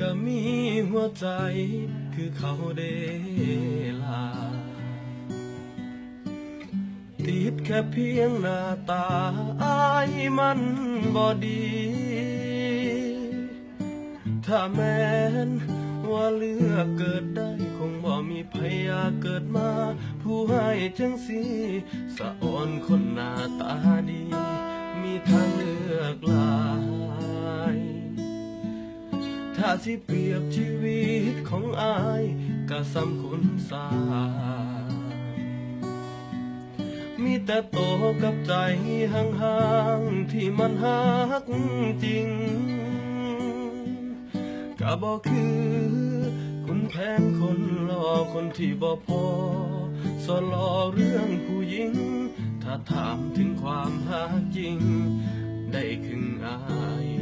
ก็มีหัวใจคือเขาเดลา ติดแค่เพียงหน้าตาอายมันบ่ดี ถ้าแม้นว่าเลือกเกิดได้คงบ่มีพยาเกิดมา ผู้ให้จังสีสะอ่อนคนหน้าตาดี มีทางเลือกหลาย สิเปรียบชีวิตของอายก็สำคุณสามีแต่โตกับใจห่างๆที่มันหักจริงก็บอกคือคุณแผนคนรอคนที่บ่พอสอนรอเรื่องผู้หญิง ถ้าถามถึงความหักจริง ได้ครึ่งอาย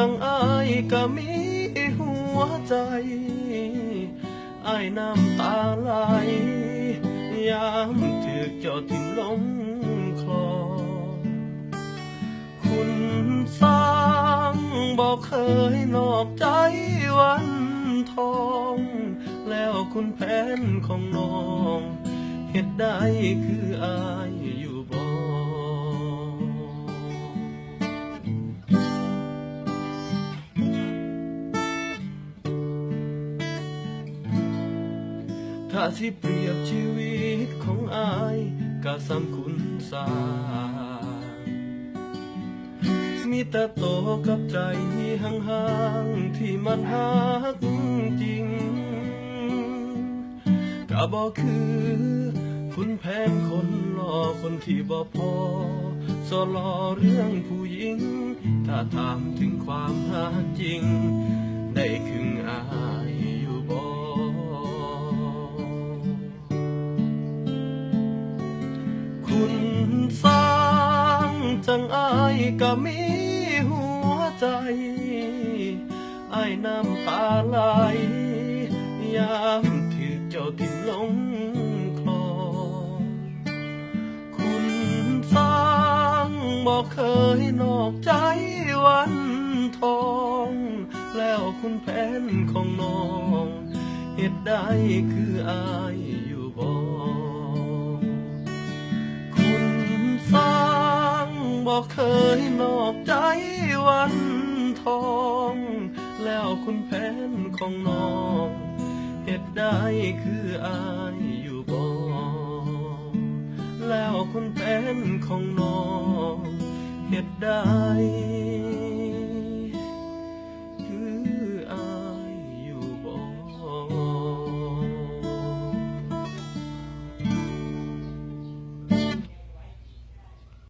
จังอายก็มีหัวใจอายน้ำตาไหลยามถึกเจ้าทิ้งลงคลอ คุณสร้างบอกเคยนอกใจวันทอง แล้วคุณแผนของน้องเหตุได้คืออา ถ้าสิเปรียบชีวิตของอายก็สำคุณสามีแต่โตกับใจห่างๆที่มันหักจริงก็บอกคือคุณแพงคนรอคนที่บ่พอสอรอเรื่องผู้หญิง ถ้าถามถึงความหักจริง งจังอายก็มีหัวใจอายน้ำตาไหลยามถือเจ้าทิ้งลงคลอคุณสร้างบอกเคยนอกใจวันทอง แล้วคุณแผนของน้องเหตุใดคืออายอยู่บ่ อกเคยนอกใจวันทอง แล้วคุณแผนของน้องเหตุใดคืออายอยู่บ่แล้วคุณแผนของน้องเหตุใด